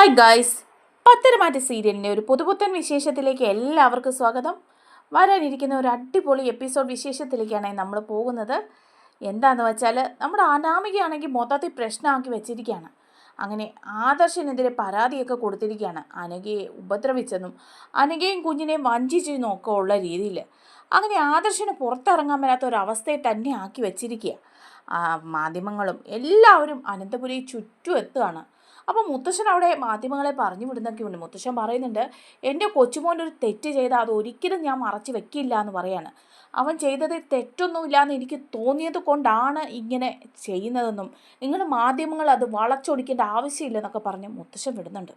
Hi guys പത്തരമാറ്റ സീരിയലിന്റെ ഒരു പുതുപുത്തൻ വിശേഷത്തിലേക്ക് എല്ലാവർക്കും സ്വാഗതം. വരാനിരിക്കുന്ന ഒരു അടിപൊളി എപ്പിസോഡ് വിശേഷത്തിലേക്കാണ് നമ്മൾ പോകുന്നത്. എന്താണെന്ന് വെച്ചാൽ നമ്മുടെ അനാമികയാണെങ്കിൽ മൊത്തത്തിൽ പ്രശ്നമാക്കി വെച്ചിരിക്കുകയാണ്. അങ്ങനെ ആദർശനെതിരെ പരാതിയൊക്കെ കൊടുത്തിരിക്കുകയാണ്. അനഘയെ ഉപദ്രവിച്ചെന്നും അനഘയും കുഞ്ഞിനെയും വഞ്ചിച്ചെന്നും ഒക്കെ ഉള്ള രീതിയിൽ. അങ്ങനെ ആദർശന് പുറത്തിറങ്ങാൻ മേലാത്ത ഒരു അവസ്ഥയെ തന്നെ ആക്കി വെച്ചിരിക്കുക മാധ്യമങ്ങളും എല്ലാവരും അനന്തപുരി ചുറ്റും എത്തുകയാണ്. അപ്പോൾ മുത്തശ്ശൻ അവിടെ മാധ്യമങ്ങളെ പറഞ്ഞു വിടുന്നൊക്കെ ഉണ്ട്. മുത്തശ്ശൻ പറയുന്നുണ്ട് എന്റെ കൊച്ചുമോൻ ഒരു തെറ്റ് ചെയ്ത് അത് ഒരിക്കലും ഞാൻ മറച്ചു വെക്കില്ല എന്ന് പറയാണ്. അവൻ ചെയ്തത് തെറ്റൊന്നുമില്ല എന്ന് എനിക്ക് തോന്നിയത് കൊണ്ടാണ് ഇങ്ങനെ ചെയ്യുന്നതെന്നും നിങ്ങൾ മാധ്യമങ്ങൾ അത് വളച്ചൊടിക്കേണ്ട ആവശ്യമില്ലെന്നൊക്കെ പറഞ്ഞ് മുത്തശ്ശൻ വിടുന്നുണ്ട്.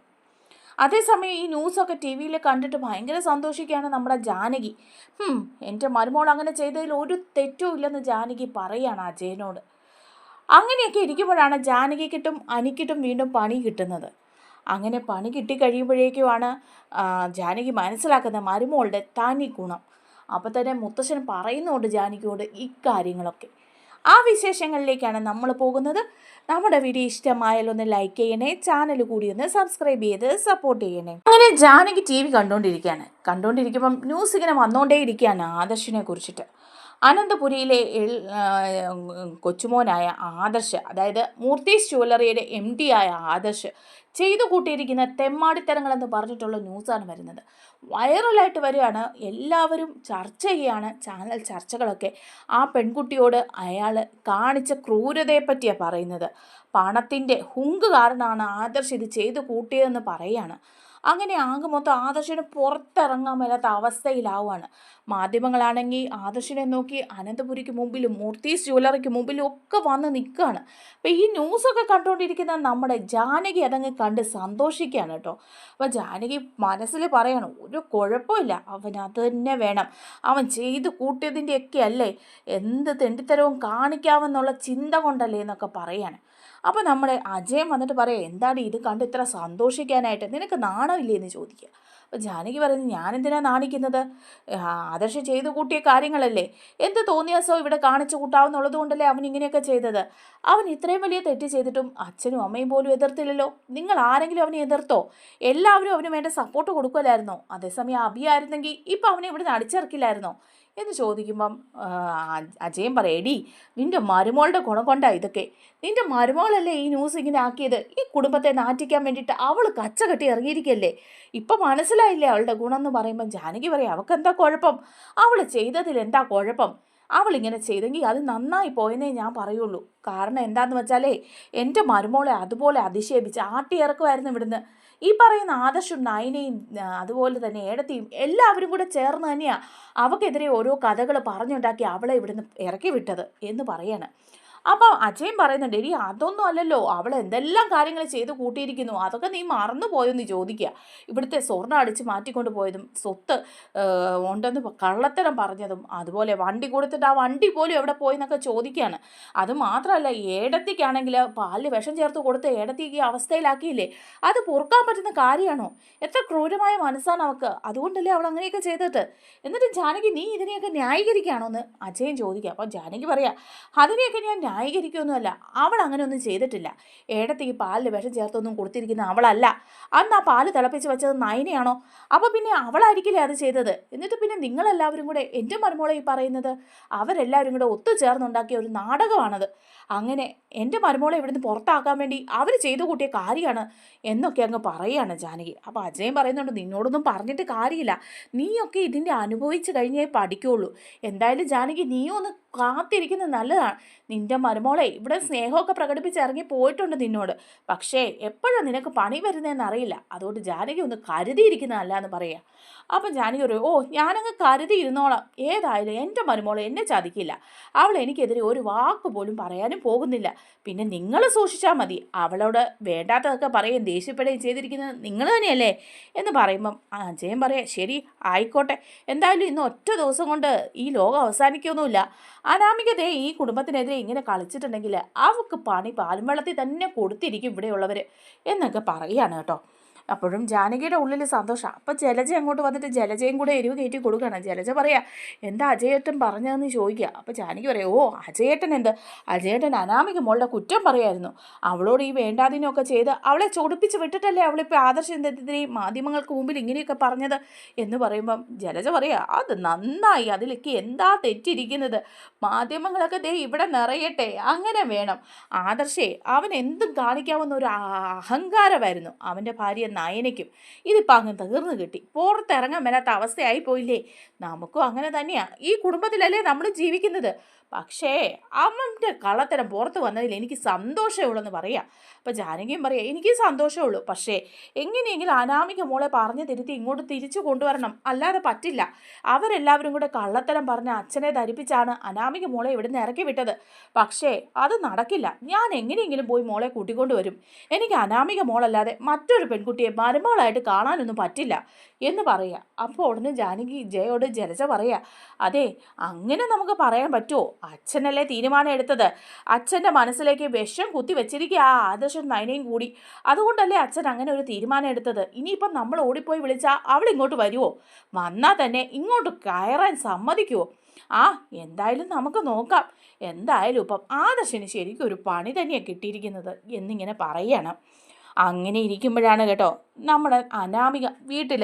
അതേസമയം ഈ ന്യൂസൊക്കെ ടി വിയിൽ കണ്ടിട്ട് ഭയങ്കര സന്തോഷിക്കുകയാണ് നമ്മുടെ ജാനകി. എന്റെ മരുമോൾ അങ്ങനെ ചെയ്തതിൽ ഒരു തെറ്റും ഇല്ലെന്ന് ജാനകി പറയുകയാണ് അജയനോട്. അങ്ങനെയൊക്കെ ഇരിക്കുമ്പോഴാണ് ജാനകിക്കിട്ടും അനിക്കിട്ടും വീണ്ടും പണി കിട്ടുന്നത്. അങ്ങനെ പണി കിട്ടിക്കഴിയുമ്പോഴേക്കുമാണ് ജാനകി മനസ്സിലാക്കുന്ന മരുമോളുടെ തനി ഗുണം. അപ്പോൾ തന്നെ മുത്തശ്ശൻ പറയുന്നുണ്ട് ജാനകിയോട് ഇക്കാര്യങ്ങളൊക്കെ ആ വിശേഷങ്ങളിലേക്കാണ് നമ്മൾ പോകുന്നത്. നമ്മുടെ വീഡിയോ ഇഷ്ടമായാൽ ഒന്ന് ലൈക്ക് ചെയ്യണേ ചാനൽ കൂടി ഒന്ന് സബ്സ്ക്രൈബ് ചെയ്ത് സപ്പോർട്ട് ചെയ്യണേ. അങ്ങനെ ജാനകി ടി വി കണ്ടുകൊണ്ടിരിക്കുകയാണ് കണ്ടുകൊണ്ടിരിക്കുമ്പം ന്യൂസ് ഇങ്ങനെ വന്നുകൊണ്ടേ ഇരിക്കുകയാണ് ആദർശിനെ കുറിച്ചിട്ട്. അനന്തപുരിയിലെ കൊച്ചുമോനായ ആദർശ് അതായത് മൂർത്തീസ് ജ്വല്ലറിയുടെ എം ഡി ആയ ആദർശ് ചെയ്തു കൂട്ടിയിരിക്കുന്ന തെമ്മാടിത്തരങ്ങളെന്ന് പറഞ്ഞിട്ടുള്ള ന്യൂസാണ് വരുന്നത്. വൈറലായിട്ട് വരികയാണ്. എല്ലാവരും ചർച്ച ചെയ്യുകയാണ് ചാനൽ ചർച്ചകളൊക്കെ ആ പെൺകുട്ടിയോട് അയാൾ കാണിച്ച ക്രൂരതയെപ്പറ്റിയാണ് പറയുന്നത്. പണത്തിന്റെ ഹുങ്ക് കാരണമാണ് ആദർശ് ഇത് ചെയ്തു കൂട്ടിയതെന്ന് പറയാണ് അങ്ങനെ ആകെ മൊത്തം ആദർശിന് പുറത്തിറങ്ങാൻ മേലാത്ത അവസ്ഥയിലാവുകയാണ്. മാധ്യമങ്ങളാണെങ്കിൽ ആദർശനെ നോക്കി അനന്തപുരിക്ക് മുമ്പിലും മൂർത്തീസ് ജ്വല്ലറിക്ക് മുമ്പിലും ഒക്കെ വന്ന് നിൽക്കുകയാണ്. അപ്പോൾ ഈ ന്യൂസൊക്കെ കണ്ടുകൊണ്ടിരിക്കുന്ന നമ്മുടെ ജാനകി അതങ്ങ് കണ്ട് സന്തോഷിക്കുകയാണ് കേട്ടോ. അപ്പോൾ ജാനകി മനസ്സിൽ പറയണം ഒരു കുഴപ്പമില്ല അവൻ അത് തന്നെ വേണം. അവൻ ചെയ്ത് കൂട്ടിയതിന്റെയൊക്കെ അല്ലേ? എന്ത് തെണ്ടിത്തരവും കാണിക്കാമെന്നുള്ള ചിന്ത കൊണ്ടല്ലേ എന്നൊക്കെ പറയാണ്. അപ്പോൾ നമ്മുടെ അജയൻ വന്നിട്ട് പറയാം എന്താണ് ഇത് കണ്ട് ഇത്ര സന്തോഷിക്കാനായിട്ട്? നിനക്ക് നാണമില്ലേ എന്ന് ചോദിക്കുക. അപ്പോൾ ജാനകി പറയുന്നത് ഞാനെന്തിനാ നാണിക്കുന്നത്? ആദർശം ചെയ്തു കൂട്ടിയ കാര്യങ്ങളല്ലേ. എന്ത് തോന്നിയാസോ ഇവിടെ കാണിച്ചു കൂട്ടാവുന്നുള്ളത് കൊണ്ടല്ലേ അവൻ ഇങ്ങനെയൊക്കെ ചെയ്തത്? അവൻ ഇത്രയും വലിയ തെറ്റ് ചെയ്തിട്ടും അച്ഛനും അമ്മയും പോലും എതിർത്തില്ലല്ലോ. നിങ്ങൾ ആരെങ്കിലും അവനെ എതിർത്തോ? എല്ലാവരും അവന് വേണ്ട സപ്പോർട്ട് കൊടുക്കുമല്ലായിരുന്നോ അതേസമയം അഭിയായിരുന്നെങ്കിൽ ഇപ്പം അവനെ ഇവിടുന്ന് അടിച്ചിറക്കില്ലായിരുന്നോ? എന്ന് ചോദിക്കുമ്പം അജയം അജ- അജയൻ പറയും എടി നിന്റെ മരുമോളുടെ ഗുണം കൊണ്ടാ ഇതൊക്കെ? നിന്റെ മരുമോളല്ലേ ഈ ന്യൂസ് ഇങ്ങനെ ആക്കിയത്? ഈ കുടുംബത്തെ നാറ്റിക്കാൻ വേണ്ടിയിട്ട് അവൾ കച്ച കെട്ടി ഇറങ്ങിയിരിക്കല്ലേ ഇപ്പം മനസ്സിലായില്ലേ അവളുടെ ഗുണം എന്ന് പറയുമ്പം? ജാനകി പറയും അവൾക്ക് എന്താ കുഴപ്പം? അവൾ ചെയ്തതിൽ എന്താ കുഴപ്പം? അവളിങ്ങനെ ചെയ്തെങ്കിൽ അത് നന്നായി പോയെന്നേ ഞാൻ പറയുള്ളൂ. കാരണം എന്താണെന്ന് വെച്ചാലേ എന്റെ മരുമോളെ അതുപോലെ അധിക്ഷേപിച്ച് ആട്ടി ഇറക്കുമായിരുന്നു ഇവിടുന്ന്. ഈ പറയുന്ന ആദർശും നയനയും അതുപോലെ തന്നെ ഏടത്തിയും എല്ലാവരും കൂടെ ചേർന്ന് തന്നെയാണ് അവക്കെതിരെ ഓരോ കഥകൾ പറഞ്ഞുണ്ടാക്കി അവളെ ഇവിടുന്ന് ഇറക്കി വിട്ടത് എന്ന് പറയാണ്. അപ്പോൾ അച്ഛൻ പറയുന്നുണ്ട് എടി അതൊന്നും അല്ലല്ലോ. അവൾ എന്തെല്ലാം കാര്യങ്ങൾ ചെയ്ത് കൂട്ടിയിരിക്കുന്നു. അതൊക്കെ നീ മറന്നു പോയെന്ന് ചോദിക്കുക. ഇവിടുത്തെ സ്വർണം അടിച്ച് മാറ്റിക്കൊണ്ട് പോയതും സ്വത്ത് ഉണ്ടെന്ന് കള്ളത്തരം പറഞ്ഞതും അതുപോലെ വണ്ടി കൊടുത്തിട്ട് ആ വണ്ടി പോലും എവിടെ പോയി എന്നൊക്കെ ചോദിക്കുകയാണ്. അത് മാത്രമല്ല ഏടത്തിക്കാണെങ്കിൽ പാലിൽ വിഷം ചേർത്ത് കൊടുത്ത് ഏടത്തിക്ക് അവസ്ഥയിലാക്കിയില്ലേ? അത് പൊറുക്കാൻ പറ്റുന്ന കാര്യമാണോ? എത്ര ക്രൂരമായ മനസ്സാണ് അവൾക്ക്. അതുകൊണ്ടല്ലേ അവൾ അങ്ങനെയൊക്കെ ചെയ്തിട്ട് എന്നിട്ട് ജാനകി നീ ഇതിനെയൊക്കെ ന്യായീകരിക്കുകയാണോ എന്ന് അജയൻ ചോദിക്കുക. അപ്പോൾ ജാനകി പറയാം അതിനെയൊക്കെ ഞാൻ ന്യായീകരിക്കുകയൊന്നുമല്ല അവൾ അങ്ങനെയൊന്നും ചെയ്തിട്ടില്ല. ഏടത്തേക്ക് പാലിൽ വിഷം ചേർത്തൊന്നും കൊടുത്തിരിക്കുന്ന അവളല്ല. അന്ന് ആ പാൽ തിളപ്പിച്ച് വെച്ചത് നയനയാണോ അപ്പോൾ പിന്നെ അവളായിരിക്കില്ലേ അത് ചെയ്തത്? എന്നിട്ട് പിന്നെ നിങ്ങളെല്ലാവരും കൂടെ എന്റെ മരുമോളെ ഈ പറയുന്നത്? അവരെല്ലാവരും കൂടെ ഒത്തുചേർന്നുണ്ടാക്കിയ ഒരു നാടകമാണത്. അങ്ങനെ എന്റെ മരുമോളെ ഇവിടുന്ന് പുറത്താക്കാൻ വേണ്ടി അവർ ചെയ്തു കൂട്ടിയ കാര്യമാണ് എന്നൊക്കെ അങ്ങ് പറയുകയാണ് ജാനകി. അപ്പോൾ അജയൻ പറയുന്നുണ്ട് നിന്നോടൊന്നും പറഞ്ഞിട്ട് കാര്യമില്ല. നീയൊക്കെ ഇതിന്റെ അനുഭവിച്ച് കഴിഞ്ഞേ പഠിക്കുള്ളൂ. എന്തായാലും ജാനകി നീയും ഒന്ന് കാത്തിരിക്കുന്നത് നല്ലതാണ്. നിന്റെ മരുമോളെ ഇവിടെ സ്നേഹമൊക്കെ പ്രകടിപ്പിച്ച് ഇറങ്ങി പോയിട്ടുണ്ട് നിന്നോട്. പക്ഷേ എപ്പോഴാണ് നിനക്ക് പണി വരുന്നതെന്ന് അറിയില്ല. അതുകൊണ്ട് ജാനകി ഒന്ന് കരുതിയിരിക്കുന്നതല്ല എന്ന് പറയുക. അപ്പം ജാനകി പറയും ഓ ഞാനങ്ങ് കരുതിയിരുന്നോളാം. ഏതായാലും എന്റെ മരുമോളെ എന്നെ ചതിക്കില്ല. അവൾ എനിക്കെതിരെ ഒരു വാക്ക് പോലും പറയാനും പോകുന്നില്ല. പിന്നെ നിങ്ങൾ സൂക്ഷിച്ചാൽ മതി. അവളോട് വേണ്ടാത്തതൊക്കെ പറയുകയും ദേഷ്യപ്പെടുകയും ചെയ്തിരിക്കുന്നത് നിങ്ങൾ തന്നെയല്ലേ? എന്ന് പറയുമ്പം അജയൻ പറയാം ശരി ആയിക്കോട്ടെ. എന്തായാലും ഇന്ന് ഒറ്റ ദിവസം കൊണ്ട് ഈ ലോകം അവസാനിക്കൊന്നുമില്ല. അനാമികതയെ ഈ കുടുംബത്തിനെതിരെ ഇങ്ങനെ കളിച്ചിട്ടുണ്ടെങ്കിൽ അവൾക്ക് പണി പാലും വെള്ളത്തിൽ തന്നെ കൊടുത്തിരിക്കും ഇവിടെയുള്ളവർ എന്നൊക്കെ പറയുകയാണ് കേട്ടോ. അപ്പോഴും ജാനകിയുടെ ഉള്ളിൽ സന്തോഷം. അപ്പോൾ ജലജ അങ്ങോട്ട് വന്നിട്ട് ജലജയും കൂടെ എരിവ് കയറ്റി കൊടുക്കണം ജലജ പറയാം എന്താ അജയേട്ടൻ പറഞ്ഞതെന്ന് ചോദിക്കുക. അപ്പോൾ ജാനകി പറയാം ഓ അജയേട്ടൻ എന്ത്? അജയേട്ടൻ അനാമിക മോളുടെ കുറ്റം പറയായിരുന്നു. അവളോട് ഈ വേണ്ടാതിനൊക്കെ ചെയ്ത് അവളെ ചൊടിപ്പിച്ച് വിട്ടിട്ടല്ലേ അവളിപ്പോൾ ആദർശം എന്തെത്തിരി മാധ്യമങ്ങൾക്ക് മുമ്പിൽ ഇങ്ങനെയൊക്കെ പറഞ്ഞത്? എന്ന് പറയുമ്പം ജലജ പറയുക അത് നന്നായി. അതിലേക്ക് എന്താ തെറ്റിരിക്കുന്നത്? മാധ്യമങ്ങളൊക്കെ ദേ ഇവിടെ നിറയട്ടെ. അങ്ങനെ വേണം. ആദർശേ അവൻ എന്തും കാണിക്കാവുന്ന ഒരു അഹങ്കാരമായിരുന്നു. അവന്റെ ഭാര്യ നയനയ്ക്കും. ഇതിപ്പോൾ അങ്ങ് തീർന്നു കിട്ടി. പുറത്തിറങ്ങാൻ മേലാത്ത അവസ്ഥയായി പോയില്ലേ? നമുക്കും അങ്ങനെ തന്നെയാണ് ഈ കുടുംബത്തിലല്ലേ നമ്മൾ ജീവിക്കുന്നത്? പക്ഷേ അവന്റെ കള്ളത്തരം പുറത്ത് വന്നതിൽ എനിക്ക് സന്തോഷമേ ഉള്ളൂ എന്ന് പറയാം. അപ്പോൾ ജാനകിയും പറയാം എനിക്ക് സന്തോഷമേ ഉള്ളൂ. പക്ഷേ എങ്ങനെയെങ്കിലും അനാമിക മോളെ പറഞ്ഞു തിരുത്തി ഇങ്ങോട്ട് തിരിച്ചു കൊണ്ടുവരണം. അല്ലാതെ പറ്റില്ല. അവരെല്ലാവരും കൂടെ കള്ളത്തരം പറഞ്ഞ് അച്ഛനെ ധരിപ്പിച്ചാണ് അനാമിക മോളെ ഇവിടുന്ന് ഇറക്കി വിട്ടത്. പക്ഷേ അത് നടക്കില്ല. ഞാൻ എങ്ങനെയെങ്കിലും പോയി മോളെ കൂട്ടിക്കൊണ്ടുവരും എനിക്ക് അനാമിക മോളല്ലാതെ മറ്റൊരു പെൺകുട്ടിയെ മരുമകളായിട്ട് കാണാനൊന്നും പറ്റില്ല എന്ന് പറയുക അപ്പോൾ ഉടനെ ജാനകി ജയോട് ജലജ പറയുക അതെ അങ്ങനെ നമുക്ക് പറയാൻ പറ്റുമോ അച്ഛനല്ലേ തീരുമാനം എടുത്തത്. അച്ഛന്റെ മനസ്സിലേക്ക് വിഷം കുത്തി വെച്ചിരിക്കുക ആ ആദർശം നയനയും കൂടി. അതുകൊണ്ടല്ലേ അച്ഛൻ അങ്ങനെ ഒരു തീരുമാനം എടുത്തത്? ഇനിയിപ്പം നമ്മൾ ഓടിപ്പോയി വിളിച്ചാൽ അവൾ ഇങ്ങോട്ട് വരുമോ വന്നാൽ തന്നെ ഇങ്ങോട്ട് കയറാൻ സമ്മതിക്കുമോ ആ എന്തായാലും നമുക്ക് നോക്കാം. എന്തായാലും ഇപ്പം ആദർശന് ശരിക്കും ഒരു പണി തന്നെയാണ് കിട്ടിയിരിക്കുന്നത് എന്നിങ്ങനെ പറയണം. അങ്ങനെ ഇരിക്കുമ്പോഴാണ് കേട്ടോ നമ്മുടെ അനാമിക വീട്ടിൽ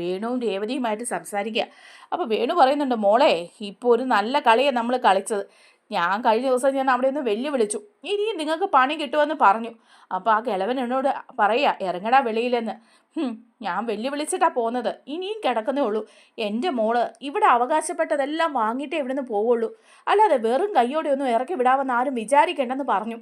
വേണുവും രേവതിയുമായിട്ട് സംസാരിക്കുക അപ്പോൾ വേണു പറയുന്നുണ്ട് മോളെ ഇപ്പോൾ ഒരു നല്ല കളിയാണ് നമ്മൾ കളിച്ചത്. ഞാൻ കഴിഞ്ഞ ദിവസം ഞാൻ അവിടെ നിന്ന് വെല്ലുവിളിച്ചു. ഇനിയും നിങ്ങൾക്ക് പണി കിട്ടുമെന്ന് പറഞ്ഞു. അപ്പോൾ ആ കിളവൻ എന്നോട് പറയുക ഇറങ്ങടാ വെളിയിലെന്ന്. ഞാൻ വെല്ലുവിളിച്ചിട്ടാണ് പോകുന്നത് ഇനിയും കിടക്കുന്നേ ഉള്ളൂ. എന്റെ മോൾ ഇവിടെ അവകാശപ്പെട്ടതെല്ലാം വാങ്ങിയിട്ടേ ഇവിടുന്ന് പോവുള്ളൂ. അല്ലാതെ വെറും കയ്യോടെ ഒന്നും ഇറക്കി വിടാമെന്ന് ആരും വിചാരിക്കേണ്ടെന്ന് പറഞ്ഞു.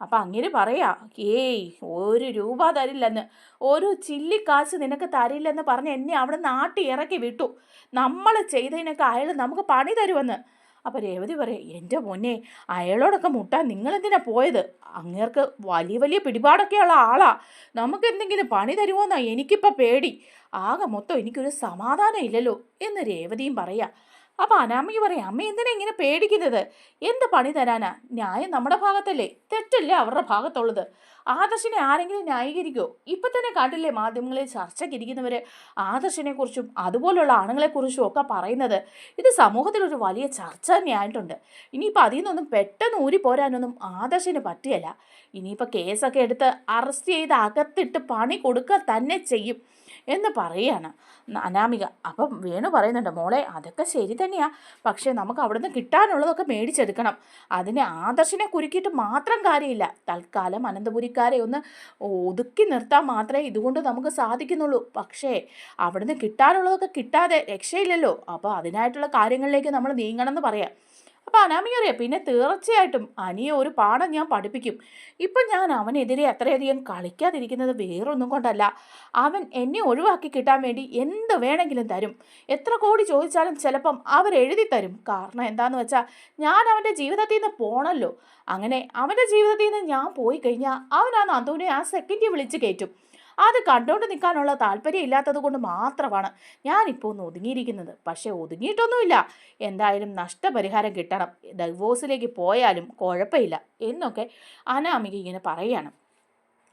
അപ്പം അങ്ങനെ പറയാ ഏയ് ഒരു രൂപ തരില്ലെന്ന്. ഒരു ചില്ലിക്കാശ് നിനക്ക് തരില്ലെന്ന് പറഞ്ഞ് എന്നെ അവിടെ നാട്ടി ഇറക്കി വിട്ടു. നമ്മൾ ചെയ്തതിനൊക്കെ അയാൾ നമുക്ക് പണി തരുമെന്ന്. അപ്പോൾ രേവതി പറയാം എന്റെ പൊന്നെ അയാളോടൊക്കെ മുട്ടാൻ നിങ്ങളെന്തിനാ പോയത്? അങ്ങേർക്ക് വലിയ വലിയ പിടിപാടൊക്കെയുള്ള ആളാ. നമുക്ക് എന്തെങ്കിലും പണി തരുമോന്നാ എനിക്കിപ്പോൾ പേടി. ആകെ മൊത്തം എനിക്കൊരു സമാധാനം ഇല്ലല്ലോ എന്ന് രേവതിയും പറയാം. അപ്പം അനാമ്മയ്ക്ക് പറയാം അമ്മ എന്തിനാ ഇങ്ങനെ പേടിക്കുന്നത്? എന്ത് പണി തരാനാ? ന്യായം നമ്മുടെ ഭാഗത്തല്ലേ. തെറ്റല്ലേ അവരുടെ ഭാഗത്തുള്ളത്. ആദർശിനെ ആരെങ്കിലും ന്യായീകരിക്കോ? ഇപ്പം തന്നെ കാട്ടില്ലേ മാധ്യമങ്ങളിൽ ചർച്ചയ്ക്കിരിക്കുന്നവർ ആദർശനെ കുറിച്ചും അതുപോലുള്ള ആണുങ്ങളെക്കുറിച്ചും ഒക്കെ പറയുന്നത്. ഇത് സമൂഹത്തിലൊരു വലിയ ചർച്ച തന്നെയായിട്ടുണ്ട്. ഇനിയിപ്പോൾ അതിൽ നിന്നൊന്നും പെട്ടെന്ന് ഊരി പോരാനൊന്നും ആദർശിന് പറ്റിയല്ല ഇനിയിപ്പോൾ കേസൊക്കെ എടുത്ത് അറസ്റ്റ് ചെയ്ത് അകത്തിട്ട് പണി കൊടുക്കുക തന്നെ ചെയ്യും. എന്ന് പറയുകയാണ് അനാമിക. അപ്പം വേണു പറയുന്നുണ്ട് മോളെ അതൊക്കെ ശരി തന്നെയാണ് പക്ഷേ നമുക്ക് അവിടുന്ന് കിട്ടാനുള്ളതൊക്കെ മേടിച്ചെടുക്കണം. അതിനെ ആദർശനെ കുരുക്കിയിട്ട് മാത്രം കാര്യമില്ല. തൽക്കാലം അനന്തപുരിക്കാരെ ഒന്ന് ഒതുക്കി നിർത്താൻ മാത്രമേ ഇതുകൊണ്ട് നമുക്ക് സാധിക്കുന്നുള്ളൂ. പക്ഷേ അവിടുന്ന് കിട്ടാനുള്ളതൊക്കെ കിട്ടാതെ രക്ഷയില്ലല്ലോ. അപ്പോൾ അതിനായിട്ടുള്ള കാര്യങ്ങളിലേക്ക് നമ്മൾ നീങ്ങണം എന്ന് പറയാം. അപ്പോൾ അനാമിക അറിയാം പിന്നെ തീർച്ചയായിട്ടും അനിയെ ഒരു പാഠം ഞാൻ പഠിപ്പിക്കും. ഇപ്പം ഞാൻ അവനെതിരെ അത്രയധികം കളിക്കാതിരിക്കുന്നത് വേറൊന്നും കൊണ്ടല്ല. അവൻ എന്നെ ഒഴിവാക്കി കിട്ടാൻ വേണ്ടി എന്ത് വേണമെങ്കിലും തരും. എത്ര കോടി ചോദിച്ചാലും ചിലപ്പം അവർ എഴുതി തരും. കാരണം എന്താന്ന് വെച്ചാൽ ഞാൻ അവന്റെ ജീവിതത്തിൽ നിന്ന് പോണല്ലോ. അങ്ങനെ അവന്റെ ജീവിതത്തിൽ നിന്ന് ഞാൻ പോയി കഴിഞ്ഞാൽ അവനാണ് അതുവിനെ ആ സെക്കൻഡിൽ വിളിച്ച് കയറ്റും. അത് കണ്ടുകൊണ്ട് നിൽക്കാനുള്ള താല്പര്യം ഇല്ലാത്തത് കൊണ്ട് മാത്രമാണ് ഞാനിപ്പോൾ ഒന്ന് ഒതുങ്ങിയിരിക്കുന്നത്. പക്ഷേ ഒതുങ്ങിയിട്ടൊന്നുമില്ല. എന്തായാലും നഷ്ടപരിഹാരം കിട്ടണം. ഡൈവോഴ്സിലേക്ക് പോയാലും കുഴപ്പമില്ല എന്നൊക്കെ അനാമിക ഇങ്ങനെ പറയുകയാണ്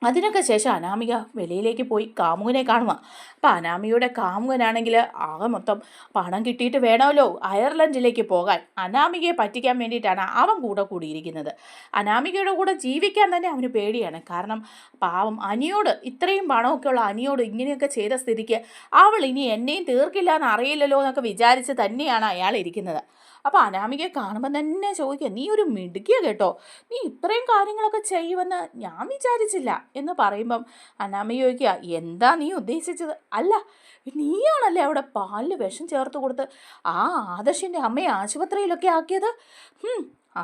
അതിനൊക്കെ ശേഷം അനാമിക വെളിയിലേക്ക് പോയി കാമുകനെ കാണുക അപ്പം അനാമികയുടെ കാമുകനാണെങ്കിൽ ആകെ മൊത്തം പണം കിട്ടിയിട്ട് വേണമല്ലോ അയർലൻഡിലേക്ക് പോകാൻ. അനാമികയെ പറ്റിക്കാൻ വേണ്ടിയിട്ടാണ് അവൻ കൂടെ കൂടിയിരിക്കുന്നത്. അനാമികയുടെ കൂടെ ജീവിക്കാൻ തന്നെ അവന് പേടിയാണ്. കാരണം പാവം അനിയോട് ഇത്രയും പണമൊക്കെ ഉള്ള അനിയോട് ഇങ്ങനെയൊക്കെ ചെയ്ത സ്ഥിതിക്ക് അവൾ ഇനി എന്നെയും തീർക്കില്ല എന്ന് അറിയില്ലല്ലോ എന്നൊക്കെ വിചാരിച്ച് തന്നെയാണ് അയാൾ ഇരിക്കുന്നത്. അപ്പോൾ അനാമികയെ കാണുമ്പോൾ തന്നെ ചോദിക്കുക നീ ഒരു മിടുക്കിയ കേട്ടോ. നീ ഇത്രയും കാര്യങ്ങളൊക്കെ ചെയ്യുമെന്ന് ഞാൻ വിചാരിച്ചില്ല. എന്ന് പറയുമ്പം അനാമിക ചോദിക്കുക എന്താ നീ ഉദ്ദേശിച്ചത്? അല്ല നീയാണല്ലേ അവിടെ പാലിൽ വിഷം ചേർത്ത് കൊടുത്ത് ആ ആദർശിന്റെ അമ്മയെ ആശുപത്രിയിലൊക്കെ ആക്കിയത്?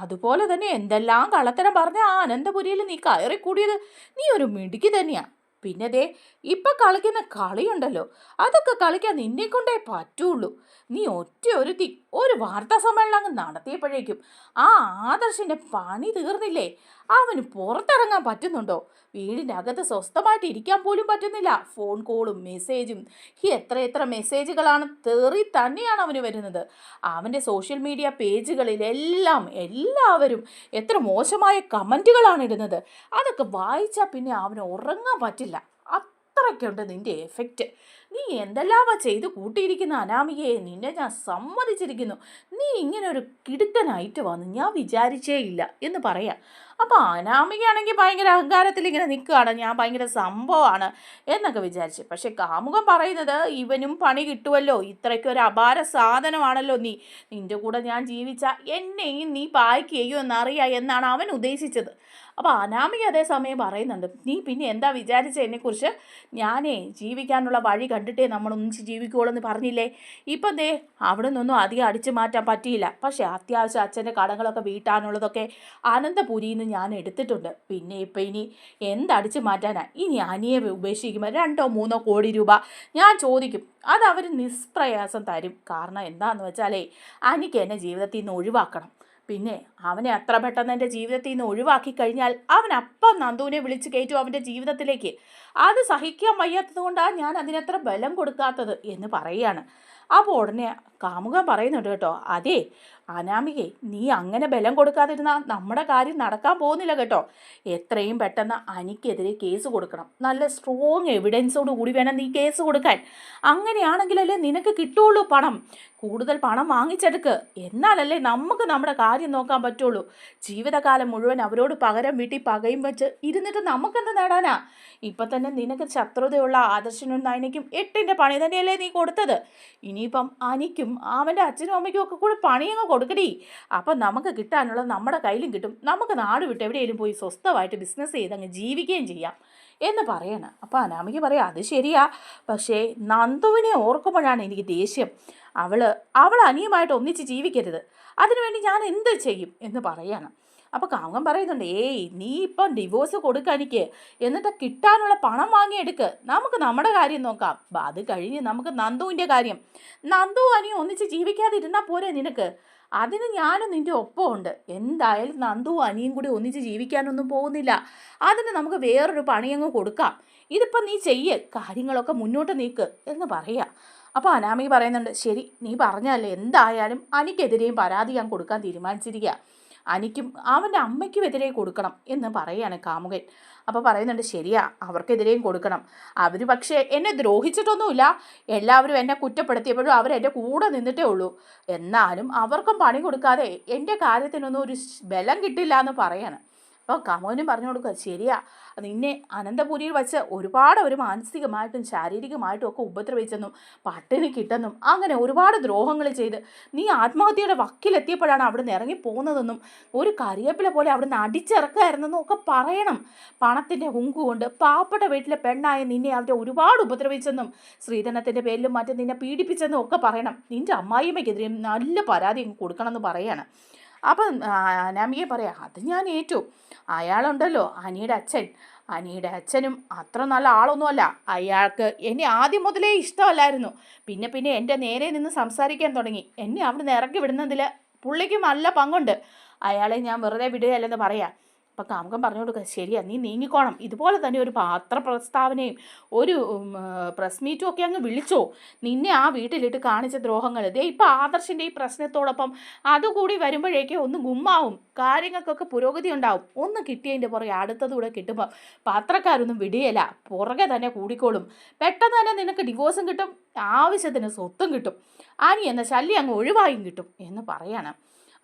അതുപോലെ തന്നെ എന്തെല്ലാം കള്ളത്തരം പറഞ്ഞ ആ അനന്തപുരിയിൽ നീ കയറിക്കൂടിയത്? നീ ഒരു മിടുക്കി തന്നെയാണ് പിന്നെ ദേ ഇപ്പം കളിക്കുന്ന കളിയുണ്ടല്ലോ. അതൊക്കെ കളിക്കാൻ നിന്നെ കൊണ്ടേ പറ്റുള്ളൂ. നീ ഒറ്റ ഒരുത്തി ഒരു വാർത്താ സമ്മേളനം അങ്ങ് നടത്തിയപ്പോഴേക്കും ആ ആദർശിന്റെ പണി തീർന്നില്ലേ? അവന് പുറത്തിറങ്ങാൻ പറ്റുന്നുണ്ടോ? വീടിന്റെ അകത്ത് സ്വസ്ഥമായിട്ട് ഇരിക്കാൻ പോലും പറ്റുന്നില്ല. ഫോൺ കോളും മെസ്സേജും. ഈ എത്ര എത്ര മെസ്സേജുകളാണ് തെറി തന്നെയാണ് അവന് വരുന്നത്. അവന്റെ സോഷ്യൽ മീഡിയ പേജുകളിലെല്ലാം എല്ലാവരും എത്ര മോശമായ കമന്റുകളാണ് ഇടുന്നത്. അതൊക്കെ വായിച്ചാൽ പിന്നെ അവന് ഉറങ്ങാൻ പറ്റില്ല. അത്രയ്ക്ക് ഉണ്ട് നിന്റെ എഫക്റ്റ് നീ എന്തെല്ലാമാ ചെയ്ത് കൂട്ടിയിരിക്കുന്ന അനാമികയെ നിന്നെ ഞാൻ സമ്മതിച്ചിരിക്കുന്നു. നീ ഇങ്ങനെ ഒരു കിടുക്കനായിട്ട് വന്ന് ഞാൻ വിചാരിച്ചേ ഇല്ല എന്ന് പറയാം. അപ്പോൾ അനാമികയാണെങ്കിൽ ഭയങ്കര അഹങ്കാരത്തിൽ ഇങ്ങനെ നിൽക്കുകയാണ്. ഞാൻ ഭയങ്കര സംഭവമാണ് എന്നൊക്കെ വിചാരിച്ചു. പക്ഷെ കാമുകൻ പറയുന്നത് ഇവനും പണി കിട്ടുമല്ലോ ഇത്രയ്ക്ക് ഒരു അപാര സാധനമാണല്ലോ നീ. നിന്റെ കൂടെ ഞാൻ ജീവിച്ച എന്നെയും നീ പായ്ക്കുകയോ എന്നറിയാം എന്നാണ് അവൻ ഉദ്ദേശിച്ചത്. അപ്പോൾ അനാമിക അതേസമയം പറയുന്നുണ്ട് നീ പിന്നെ എന്താ വിചാരിച്ച എന്നെക്കുറിച്ച്? ഞാനേ ജീവിക്കാനുള്ള വഴി കണ്ടിട്ടേ നമ്മൾ ഒന്നിച്ച് ജീവിക്കുകയുള്ളൂ എന്ന് പറഞ്ഞില്ലേ? ഇപ്പം ദേ അവിടെ നിന്നൊന്നും അധികം അടിച്ചു മാറ്റാൻ പറ്റിയില്ല. പക്ഷേ അത്യാവശ്യം അച്ഛന്റെ കടങ്ങളൊക്കെ വീട്ടാനുള്ളതൊക്കെ അനന്തപുരിയിൽ നിന്ന് ഞാൻ എടുത്തിട്ടുണ്ട്. പിന്നെ ഇപ്പം ഇനി എന്തടിച്ചു മാറ്റാനാ? ഇനി അനിയെ ഉപേക്ഷിക്കുമ്പോൾ രണ്ടോ മൂന്നോ കോടി രൂപ ഞാൻ ചോദിക്കും. അത് അവർ നിഷ്പ്രയാസം തരും. കാരണം എന്താണെന്ന് വെച്ചാലേ അനിക്ക് എന്നെ ജീവിതത്തിൽ നിന്ന് ഒഴിവാക്കണം. പിന്നെ അവനെ അത്ര പെട്ടെന്ന് എന്റെ ജീവിതത്തിൽ നിന്ന് ഒഴിവാക്കി കഴിഞ്ഞാൽ അവൻ അപ്പം നന്ദുവിനെ വിളിച്ച് കയറ്റും അവന്റെ ജീവിതത്തിലേക്ക്. അത് സഹിക്കാൻ വയ്യാത്തത് കൊണ്ടാണ് ഞാൻ അതിനത്ര ബലം കൊടുക്കാത്തത് എന്ന് പറയുകയാണ്. അപ്പോൾ ഉടനെ കാമുകൻ പറയുന്നുണ്ട് കേട്ടോ അതെ അനാമികെ നീ അങ്ങനെ ബലം കൊടുക്കാതിരുന്നാൽ നമ്മുടെ കാര്യം നടക്കാൻ പോകുന്നില്ല കേട്ടോ. എത്രയും പെട്ടെന്ന് അനിക്കെതിരെ കേസ് കൊടുക്കണം. നല്ല സ്ട്രോങ് എവിഡൻസോട് കൂടി വേണം നീ കേസ് കൊടുക്കാൻ. അങ്ങനെയാണെങ്കിലല്ലേ നിനക്ക് കിട്ടുള്ളൂ പണം. കൂടുതൽ പണം വാങ്ങിച്ചെടുക്ക്. എന്നാലല്ലേ നമുക്ക് നമ്മുടെ കാര്യം നോക്കാൻ പറ്റുള്ളൂ. ജീവിതകാലം മുഴുവൻ അവരോട് പകരം വീട്ടി പകയും വെച്ച് ഇരുന്നിട്ട് നമുക്കെന്ത് നേടാനാ? ഇപ്പം തന്നെ നിനക്ക് ശത്രുതയുള്ള ആദർശനും നയനയ്ക്കും എട്ടിന്റെ പണി തന്നെയല്ലേ നീ കൊടുത്തത്. ഇനിയിപ്പം അനിക്കും അവന്റെ അച്ഛനും അമ്മയ്ക്കും ഒക്കെ കൂടെ പണിയങ്ങ് കൊടുക്കടി. അപ്പം നമുക്ക് കിട്ടാനുള്ളത് നമ്മുടെ കയ്യിലും കിട്ടും. നമുക്ക് നാട് വിട്ട് എവിടെയെങ്കിലും പോയി സ്വസ്ഥമായിട്ട് ബിസിനസ് ചെയ്ത് അങ്ങ് ജീവിക്കുകയും ചെയ്യാം എന്ന് പറയണം. അപ്പോൾ അനാമിക പറയാം അത് ശരിയാ. പക്ഷേ നന്ദുവിനെ ഓർക്കുമ്പോഴാണ് എനിക്ക് ദേഷ്യം. അവൾ അവൾ അനിയമായിട്ട് ഒന്നിച്ച് ജീവിക്കരുത്. അതിനുവേണ്ടി ഞാൻ എന്ത് ചെയ്യും? എന്ന് പറയാണ്. അപ്പോൾ കാമൻ പറയുന്നുണ്ട് ഏയ് നീ ഇപ്പം ഡിവോഴ്സ് കൊടുക്കാനിക്ക് എന്നിട്ട് കിട്ടാനുള്ള പണം വാങ്ങിയെടുക്ക്. നമുക്ക് നമ്മുടെ കാര്യം നോക്കാം. അത് കഴിഞ്ഞ് നമുക്ക് നന്ദുവിന്റെ കാര്യം. നന്ദു അനിയും ഒന്നിച്ച് ജീവിക്കാതിരുന്നാൽ പോരെ നിനക്ക്? അതിന് ഞാനും നിന്റെ ഒപ്പമുണ്ട്. എന്തായാലും നന്ദു അനിയും കൂടി ഒന്നിച്ച് ജീവിക്കാനൊന്നും പോകുന്നില്ല. അതിന് നമുക്ക് വേറൊരു പണിയങ്ങ് കൊടുക്കാം. ഇതിപ്പം നീ ചെയ്യ്. കാര്യങ്ങളൊക്കെ മുന്നോട്ട് നീക്ക് എന്ന് പറയാം. അപ്പോൾ അനാമി പറയുന്നുണ്ട് ശരി നീ പറഞ്ഞല്ലേ എന്തായാലും അനിക്കെതിരെയും പരാതി ഞാൻ കൊടുക്കാൻ തീരുമാനിച്ചിരിക്കുക അനിക്കും അവന്റെ അമ്മയ്ക്കും എതിരെ കൊടുക്കണം എന്ന് പറയുകയാണ് കാമുകൻ. അപ്പോൾ പറയുന്നുണ്ട് ശരിയാ അവർക്കെതിരെയും കൊടുക്കണം. അവർ പക്ഷേ എന്നെ ദ്രോഹിച്ചിട്ടൊന്നുമില്ല. എല്ലാവരും എന്നെ കുറ്റപ്പെടുത്തിയപ്പോഴും അവർ എന്റെ കൂടെ നിന്നിട്ടേ ഉള്ളൂ. എന്നാലും അവർക്കും പണി കൊടുക്കാതെ എന്റെ കാര്യത്തിനൊന്നും ഒരു ബലം കിട്ടില്ല എന്ന് പറയാണ്. അപ്പോൾ കമോനും പറഞ്ഞു കൊടുക്കുക ശരിയാ നിന്നെ അനന്തപുരിയിൽ വച്ച് ഒരുപാട് അവർ മാനസികമായിട്ടും ശാരീരികമായിട്ടും ഒക്കെ ഉപദ്രവിച്ചെന്നും പട്ടിണി കിട്ടെന്നും അങ്ങനെ ഒരുപാട് ദ്രോഹങ്ങൾ ചെയ്ത് നീ ആത്മഹത്യയുടെ വക്കിലെത്തിയപ്പോഴാണ് അവിടെ നിന്ന് ഇറങ്ങി പോകുന്നതെന്നും ഒരു കരിയേപ്പില പോലെ അവിടെ നിന്ന് അടിച്ചിറക്കായിരുന്നെന്നും ഒക്കെ പറയണം. പണത്തിന്റെ ഹുങ്കു കൊണ്ട് പാവപ്പെട്ട വീട്ടിലെ പെണ്ണായ നിന്നെ അവിടെ ഒരുപാട് ഉപദ്രവിച്ചെന്നും ശ്രീധനത്തിന്റെ പേരിലും മറ്റും നിന്നെ പീഡിപ്പിച്ചെന്നും ഒക്കെ പറയണം. നിന്റെ അമ്മായിമ്മയ്ക്കെതിരെയും നല്ല പരാതി കൊടുക്കണമെന്ന് പറയാണ്. അപ്പം അനാമികയെ പറയാം അത് ഞാൻ ഏറ്റു. അയാളുണ്ടല്ലോ അനിയുടെ അച്ഛൻ. അനിയുടെ അച്ഛനും അത്ര നല്ല ആളൊന്നുമല്ല. അയാൾക്ക് എന്നെ ആദ്യം മുതലേ ഇഷ്ടമല്ലായിരുന്നു. പിന്നെ പിന്നെ എന്റെ നേരെ നിന്ന് സംസാരിക്കാൻ തുടങ്ങി. എന്നെ അവിടെ നിന്ന് ഇറക്കി വിടുന്നതിൽ പുള്ളിക്കും നല്ല പങ്കുണ്ട്. അയാളെ ഞാൻ വെറുതെ വിടുകയല്ലെന്ന് പറയാം. അപ്പം കാമുകൻ പറഞ്ഞു കൊടുക്കുക ശരിയാ നീ നീങ്ങിക്കോണം. ഇതുപോലെ തന്നെ ഒരു പാത്ര പ്രസ്താവനയും ഒരു പ്രസ് മീറ്റും ഒക്കെ അങ്ങ് വിളിച്ചോ. നിന്നെ ആ വീട്ടിലിട്ട് കാണിച്ച ദ്രോഹങ്ങൾ ദേ ഇപ്പം ആദർശിന്റെ ഈ പ്രശ്നത്തോടൊപ്പം അതുകൂടി വരുമ്പോഴേക്കേ ഒന്ന് ഗുമ്മാവും. കാര്യങ്ങൾക്കൊക്കെ പുരോഗതി ഉണ്ടാവും. ഒന്ന് കിട്ടിയതിന്റെ പുറകെ അടുത്തതൂടെ കിട്ടുമ്പോൾ പത്രക്കാരൊന്നും വിടിയല്ല പുറകെ തന്നെ കൂടിക്കോളും. പെട്ടെന്ന് തന്നെ നിനക്ക് ഡിവോഴ്സും കിട്ടും. ആവശ്യത്തിന് സ്വത്തും കിട്ടും. ആനി എന്ന ശല്യം അങ്ങ് ഒഴിവായും കിട്ടും എന്ന് പറയാണ്.